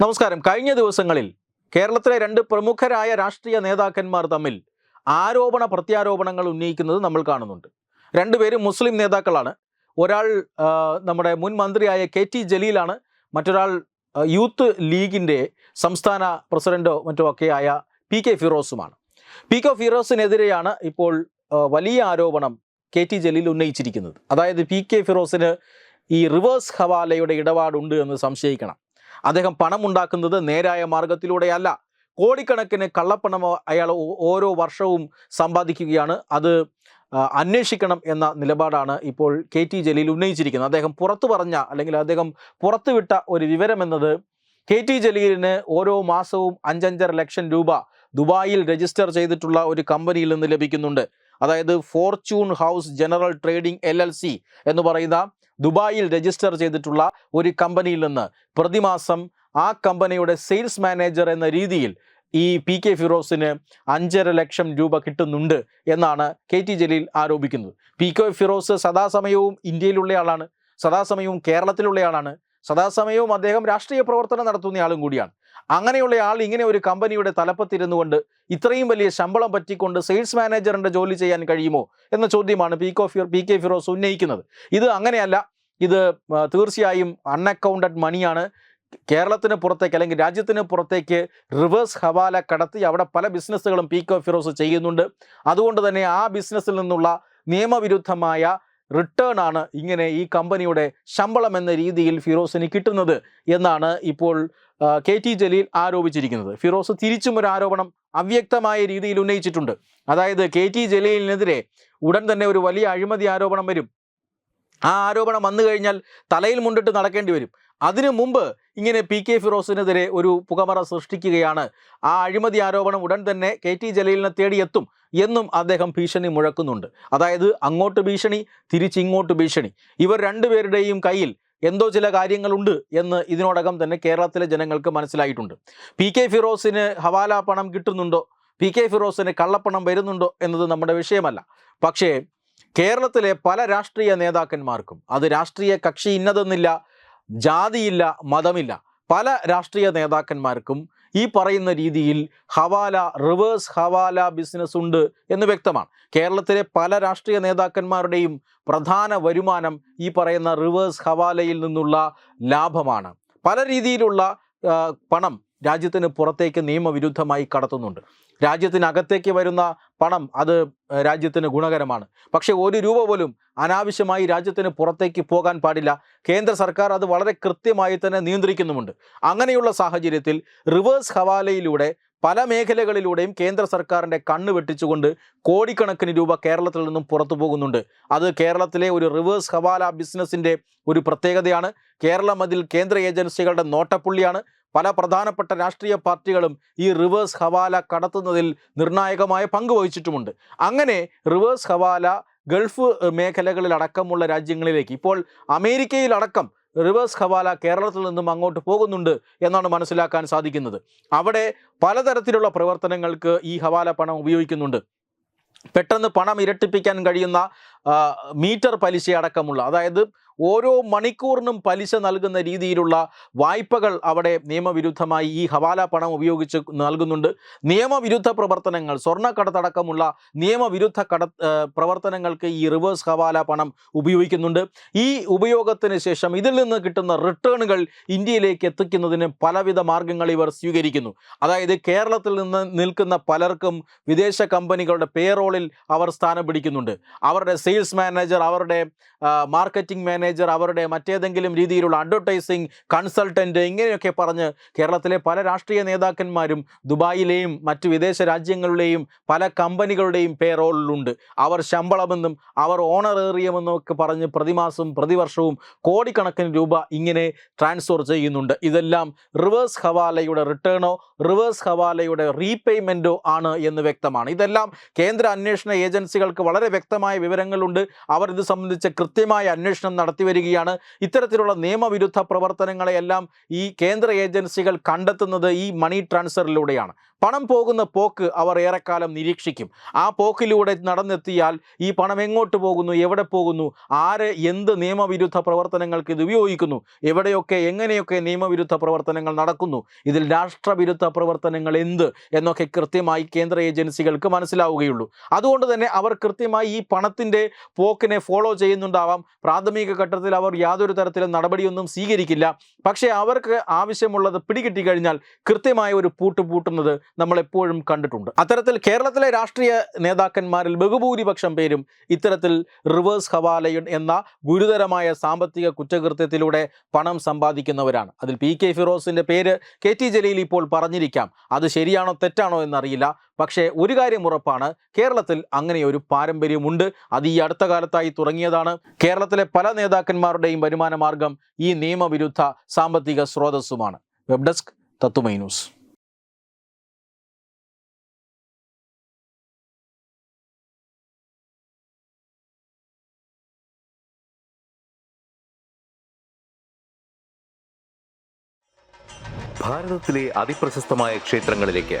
നമസ്കാരം. കഴിഞ്ഞ ദിവസങ്ങളിൽ കേരളത്തിലെ രണ്ട് പ്രമുഖരായ രാഷ്ട്രീയ നേതാക്കന്മാർ തമ്മിൽ ആരോപണ പ്രത്യാരോപണങ്ങൾ ഉന്നയിക്കുന്നത് നമ്മൾ കാണുന്നുണ്ട്. രണ്ടുപേരും മുസ്ലിം നേതാക്കളാണ്. ഒരാൾ നമ്മുടെ മുൻ മന്ത്രിയായ കെ ടി ജലീലാണ്. മറ്റൊരാൾ യൂത്ത് ലീഗിന്റെ സംസ്ഥാന പ്രസിഡന്റോ മറ്റോ ഒക്കെയായ പി കെ ഫിറോസുമാണ്. പി കെ ഫിറോസിനെതിരെയാണ് ഇപ്പോൾ വലിയ ആരോപണം കെ ടി ജലീൽ ഉന്നയിച്ചിരിക്കുന്നത്. അതായത് പി കെ ഫിറോസിന് ഈ റിവേഴ്സ് ഹവാലയുടെ ഇടപാടുണ്ട് എന്ന് സംശയിക്കണം. അദ്ദേഹം പണം ഉണ്ടാക്കുന്നത് നേരായ മാർഗത്തിലൂടെയല്ല കോടിക്കണക്കിന് കള്ളപ്പണം അയാൾ ഓരോ വർഷവും സമ്പാദിക്കുകയാണ്. അത് അന്വേഷിക്കണം എന്ന നിലപാടാണ് ഇപ്പോൾ കെ ടി ജലീൽ ഉന്നയിച്ചിരിക്കുന്നത്. അദ്ദേഹം പുറത്തു പറഞ്ഞ അല്ലെങ്കിൽ അദ്ദേഹം പുറത്തുവിട്ട ഒരു വിവരം എന്നത് കെ ടി ജലീലിന് ഓരോ മാസവും അഞ്ചഞ്ചര ലക്ഷം രൂപ ദുബായിൽ രജിസ്റ്റർ ചെയ്തിട്ടുള്ള ഒരു കമ്പനിയിൽ നിന്ന് ലഭിക്കുന്നുണ്ട്. അതായത് Fortune House general trading L എന്ന് പറയുന്ന ദുബായിൽ രജിസ്റ്റർ ചെയ്തിട്ടുള്ള ഒരു കമ്പനിയിൽ നിന്ന് പ്രതിമാസം ആ കമ്പനിയുടെ സെയിൽസ് മാനേജർ എന്ന രീതിയിൽ ഈ പി കെ ഫിറോസിന് അഞ്ചര ലക്ഷം രൂപ കിട്ടുന്നുണ്ട് എന്നാണ് കെ ടി ജലീൽ ആരോപിക്കുന്നത്. പി കെ ഫിറോസ് സദാസമയവും ഇന്ത്യയിലുള്ളയാളാണ് സദാസമയവും കേരളത്തിലുള്ളയാളാണ് സദാസമയവും അദ്ദേഹം രാഷ്ട്രീയ പ്രവർത്തനം നടത്തുന്ന ആളും കൂടിയാണ്. അങ്ങനെയുള്ള ആൾ ഇങ്ങനെ ഒരു കമ്പനിയുടെ തലപ്പത്തിരുന്നു കൊണ്ട് ഇത്രയും വലിയ ശമ്പളം പറ്റിക്കൊണ്ട് സെയിൽസ് മാനേജറിന്റെ ജോലി ചെയ്യാൻ കഴിയുമോ എന്ന ചോദ്യമാണ് P K P K Firoz ഉന്നയിക്കുന്നത്. ഇത് അങ്ങനെയല്ല. ഇത് തീർച്ചയായും അൺഅക്കൗണ്ടഡ് മണിയാണ് കേരളത്തിന് പുറത്തേക്ക് അല്ലെങ്കിൽ രാജ്യത്തിന് പുറത്തേക്ക് റിവേഴ്സ് ഹവാല കടത്തി അവിടെ പല ബിസിനസ്സുകളും പി കെ ഫിറോസ് ചെയ്യുന്നുണ്ട്. അതുകൊണ്ട് തന്നെ ആ ബിസിനസ്സിൽ നിന്നുള്ള നിയമവിരുദ്ധമായ റിട്ടേൺ ആണ് ഇങ്ങനെ ഈ കമ്പനിയുടെ ശമ്പളം എന്ന രീതിയിൽ ഫിറോസിന് കിട്ടുന്നത് എന്നാണ് ഇപ്പോൾ കെ ടി ജലീൽ ആരോപിച്ചിരിക്കുന്നത്. ഫിറോസ് തിരിച്ചും ഒരു ആരോപണം അവ്യക്തമായ രീതിയിൽ ഉന്നയിച്ചിട്ടുണ്ട്. അതായത് കെ ടി ജലീലിനെതിരെ ഉടൻ തന്നെ ഒരു വലിയ അഴിമതി ആരോപണം വരും. ആ ആരോപണം വന്നു കഴിഞ്ഞാൽ തലയിൽ മുണ്ടിട്ട് നടക്കേണ്ടി വരും. അതിനു മുമ്പ് ഇങ്ങനെ പി കെ ഫിറോസിനെതിരെ ഒരു പുകമറ സൃഷ്ടിക്കുകയാണ്. ആ അഴിമതി ആരോപണം ഉടൻ തന്നെ കെ ടി ജലീലിനെ തേടിയെത്തും എന്നും അദ്ദേഹം ഭീഷണി മുഴക്കുന്നുണ്ട്. അതായത് അങ്ങോട്ട് ഭീഷണി തിരിച്ചിങ്ങോട്ട് ഭീഷണി. ഇവർ രണ്ടുപേരുടെയും കയ്യിൽ എന്തോ ചില കാര്യങ്ങളുണ്ട് എന്ന് ഇതിനോടകം തന്നെ കേരളത്തിലെ ജനങ്ങൾക്ക് മനസ്സിലായിട്ടുണ്ട്. പി കെ ഫിറോസിന് ഹവാല പണം കിട്ടുന്നുണ്ടോ? പി കെ ഫിറോസിന് കള്ളപ്പണം വരുന്നുണ്ടോ എന്നത് നമ്മുടെ വിഷയമല്ല. പക്ഷേ കേരളത്തിലെ പല രാഷ്ട്രീയ നേതാക്കന്മാർക്കും അത് രാഷ്ട്രീയ കക്ഷി ഇന്നതെന്നില്ല ജാതിയില്ല മതമില്ല. പല രാഷ്ട്രീയ നേതാക്കന്മാർക്കും ഈ പറയുന്ന രീതിയിൽ ഹവാല റിവേഴ്സ് ഹവാല ബിസിനസ് ഉണ്ട് എന്ന് വ്യക്തമാണ്. കേരളത്തിലെ പല രാഷ്ട്രീയ നേതാക്കന്മാരുടെയും പ്രധാന വരുമാനം ഈ പറയുന്ന റിവേഴ്സ് ഹവാലയിൽ നിന്നുള്ള ലാഭമാണ്. പല രീതിയിലുള്ള പണം രാജ്യത്തിന് പുറത്തേക്ക് നിയമവിരുദ്ധമായി കടത്തുന്നുണ്ട്. രാജ്യത്തിനകത്തേക്ക് വരുന്ന പണം അത് രാജ്യത്തിന് ഗുണകരമാണ്. പക്ഷെ ഒരു രൂപ പോലും അനാവശ്യമായി രാജ്യത്തിന് പുറത്തേക്ക് പോകാൻ പാടില്ല. കേന്ദ്ര സർക്കാർ അത് വളരെ കൃത്യമായി തന്നെ നിയന്ത്രിക്കുന്നുമുണ്ട്. അങ്ങനെയുള്ള സാഹചര്യത്തിൽ റിവേഴ്സ് ഹവാലയിലൂടെ പല മേഖലകളിലൂടെയും കേന്ദ്ര സർക്കാരിന്റെ കണ്ണ് വെട്ടിച്ചുകൊണ്ട് കോടിക്കണക്കിന് രൂപ കേരളത്തിൽ നിന്നും പുറത്തു പോകുന്നുണ്ട്. അത് കേരളത്തിലെ ഒരു റിവേഴ്സ് ഹവാല ബിസിനസ്സിന്റെ ഒരു പ്രത്യേകതയാണ്. കേരളം അതിൽ കേന്ദ്ര ഏജൻസികളുടെ നോട്ടപ്പുള്ളിയാണ്. പല പ്രധാനപ്പെട്ട രാഷ്ട്രീയ പാർട്ടികളും ഈ റിവേഴ്സ് ഹവാല കടത്തുന്നതിൽ നിർണായകമായ പങ്ക് വഹിച്ചിട്ടുമുണ്ട്. അങ്ങനെ റിവേഴ്സ് ഹവാല ഗൾഫ് മേഖലകളിലടക്കമുള്ള രാജ്യങ്ങളിലേക്ക് ഇപ്പോൾ അമേരിക്കയിലടക്കം റിവേഴ്സ് ഹവാല കേരളത്തിൽ നിന്നും അങ്ങോട്ട് പോകുന്നുണ്ട് എന്നാണ് മനസ്സിലാക്കാൻ സാധിക്കുന്നത്. അവിടെ പലതരത്തിലുള്ള പ്രവർത്തനങ്ങൾക്ക് ഈ ഹവാല പണം ഉപയോഗിക്കുന്നുണ്ട്. പെട്ടെന്ന് പണം ഇരട്ടിപ്പിക്കാൻ കഴിയുന്ന മീറ്റർ പലിശ അടക്കമുള്ള അതായത് ഓരോ മണിക്കൂറിനും പലിശ നൽകുന്ന രീതിയിലുള്ള വായ്പകൾ അവിടെ നിയമവിരുദ്ധമായി ഈ ഹവാല പണം ഉപയോഗിച്ച് നൽകുന്നുണ്ട്. നിയമവിരുദ്ധ പ്രവർത്തനങ്ങൾ സ്വർണക്കടത്തടക്കമുള്ള നിയമവിരുദ്ധ കട പ്രവർത്തനങ്ങൾക്ക് ഈ റിവേഴ്സ് ഹവാല പണം ഉപയോഗിക്കുന്നുണ്ട്. ഈ ഉപയോഗത്തിന് ശേഷം ഇതിൽ നിന്ന് കിട്ടുന്ന റിട്ടേണുകൾ ഇന്ത്യയിലേക്ക് എത്തിക്കുന്നതിന് പലവിധ മാർഗങ്ങൾ ഇവർ സ്വീകരിക്കുന്നു. അതായത് കേരളത്തിൽ നിന്ന് നിൽക്കുന്ന പലർക്കും വിദേശ കമ്പനികളുടെ പേറോളിൽ അവർ സ്ഥാനം പിടിക്കുന്നുണ്ട്. അവരുടെ സെയിൽസ് മാനേജർ അവരുടെ മാർക്കറ്റിംഗ് മാനേജർ അവരുടെ മറ്റേതെങ്കിലും രീതിയിലുള്ള അഡ്വർടൈസിങ് കൺസൾട്ടന്റ് ഇങ്ങനെയൊക്കെ പറഞ്ഞ് കേരളത്തിലെ പല രാഷ്ട്രീയ നേതാക്കന്മാരും ദുബായിലെയും മറ്റു വിദേശ രാജ്യങ്ങളിലെയും പല കമ്പനികളുടെയും പേറോളിലുണ്ട് അവർ ശമ്പളമെന്നും അവർ ഓണർ ഏറിയമെന്നൊക്കെ പറഞ്ഞ് പ്രതിമാസം പ്രതിവർഷവും കോടിക്കണക്കിന് രൂപ ഇങ്ങനെ ട്രാൻസ്ഫർ ചെയ്യുന്നുണ്ട്. ഇതെല്ലാം റിവേഴ്സ് ഹവാലയുടെ റിട്ടേണോ റിവേഴ്സ് ഹവാലയുടെ റീപേയ്മെന്റോ ആണ് എന്ന് വ്യക്തമാണ്. ഇതെല്ലാം കേന്ദ്ര അന്വേഷണ ഏജൻസികൾക്ക് വളരെ വ്യക്തമായ വിവരങ്ങളുണ്ട്. അവർ ഇത് സംബന്ധിച്ച് കൃത്യമായ അന്വേഷണം നടത്തി നടത്തിവരികയാണ്. ഇത്തരത്തിലുള്ള നിയമവിരുദ്ധ പ്രവർത്തനങ്ങളെയെല്ലാം ഈ കേന്ദ്ര ഏജൻസികൾ കണ്ടെത്തുന്നത് ഈ മണി ട്രാൻസ്ഫറിലൂടെയാണ്. പണം പോകുന്ന പോക്ക് അവർ ഏറെക്കാലം നിരീക്ഷിക്കും. ആ പോക്കിലൂടെ നടന്നെത്തിയാൽ ഈ പണം എങ്ങോട്ട് പോകുന്നു എവിടെ പോകുന്നു ആര് എന്ത് നിയമവിരുദ്ധ പ്രവർത്തനങ്ങൾക്ക് ഇത് ഉപയോഗിക്കുന്നു എവിടെയൊക്കെ എങ്ങനെയൊക്കെ നിയമവിരുദ്ധ പ്രവർത്തനങ്ങൾ നടക്കുന്നു ഇതിൽ രാഷ്ട്രവിരുദ്ധ പ്രവർത്തനങ്ങൾ എന്ത് എന്നൊക്കെ കൃത്യമായി കേന്ദ്ര ഏജൻസികൾക്ക് മനസ്സിലാവുകയുള്ളൂ. അതുകൊണ്ട് തന്നെ അവർ കൃത്യമായി ഈ പണത്തിന്റെ പോക്കിനെ ഫോളോ ചെയ്യുന്നുണ്ടാവാം. പ്രാഥമിക ഘട്ടത്തിൽ അവർ യാതൊരു തരത്തിലും നടപടിയൊന്നും സ്വീകരിക്കില്ല. പക്ഷേ അവർക്ക് ആവശ്യമുള്ളത് പിടികിട്ടി കഴിഞ്ഞാൽ കൃത്യമായ ഒരു പൂട്ട് പൂട്ടുന്നത് നമ്മൾ എപ്പോഴും കണ്ടിട്ടുണ്ട്. അത്തരത്തിൽ കേരളത്തിലെ രാഷ്ട്രീയ നേതാക്കന്മാരിൽ ബഹുഭൂരിപക്ഷം പേരും ഇത്തരത്തിൽ റിവേഴ്സ് ഹവാലയൻ എന്ന ഗുരുതരമായ സാമ്പത്തിക കുറ്റകൃത്യത്തിലൂടെ പണം സമ്പാദിക്കുന്നവരാണ്. അതിൽ പി കെ ഫിറോസിന്റെ പേര് കെ ടി ജലീൽ ഇപ്പോൾ പറഞ്ഞിരിക്കാം. അത് ശരിയാണോ തെറ്റാണോ എന്നറിയില്ല. പക്ഷേ ഒരു കാര്യം ഉറപ്പാണ് കേരളത്തിൽ അങ്ങനെ ഒരു പാരമ്പര്യമുണ്ട്. അത് ഈ അടുത്ത കാലത്തായി തുടങ്ങിയതാണ്. കേരളത്തിലെ പല നേതാക്കന്മാരുടെയും വരുമാന മാർഗം ഈ നിയമവിരുദ്ധ സാമ്പത്തിക സ്രോതസ്സുമാണ്. വെബ് ഡെസ്ക് തത്തുമൈ ന്യൂസ്. ഭാരതത്തിലെ ക്ഷേത്രങ്ങളിലേക്ക്